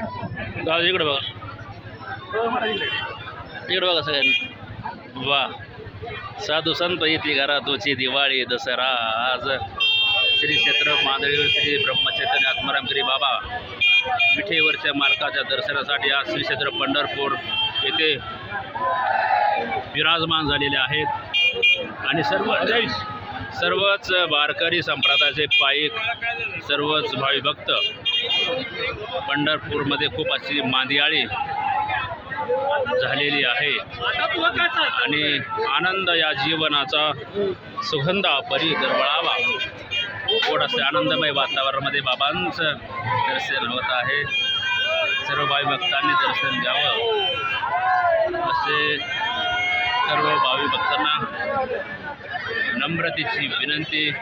दादा इकडे बघा. इकडे बघा सगळ्यांनी. वा. साधू संत येते घरातोची दिवाळी दसरा आज श्री क्षेत्र मादळीवर श्री ब्रह्मचैतन्य आत्मारामगिरी बाबा. विठेवरच्या मालकाच्या दर्शनासाठी आज श्री क्षेत्र पंढरपूर येथे विराजमान झालेले आहेत. आणि सर्व सर्वच वारकरी संप्रदायाचे पायिक सर्वच भाविभक्त पंढरपूरमध्ये खूप अशी मांदियाळी झालेली आहे. आणि आनंद या जीवनाचा सुगंधा परी दरवळावा गोड असे आनंदमय वातावरणामध्ये बाबांचं दर्शन होत आहे. सर्व भावी भक्तांनी दर्शन घ्यावं. असे सर्व भावी भक्तांना नम्रतेची विनंती.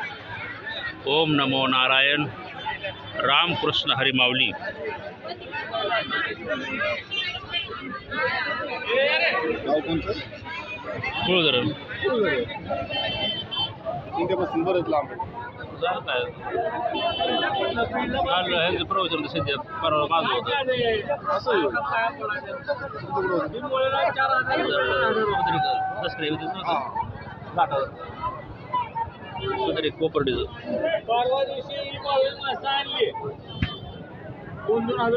ओम नमो नारायण. रामकृष्ण हरी माऊली. गाव कोणतं? कुळधरण इंडियापासून बरंच लांब आहे. प्रवचन सध्या परवा माझं होतं. असं? दसरे हा. तरी कोपर्डीचं. परवा दिवशी ఉంటున్నారు.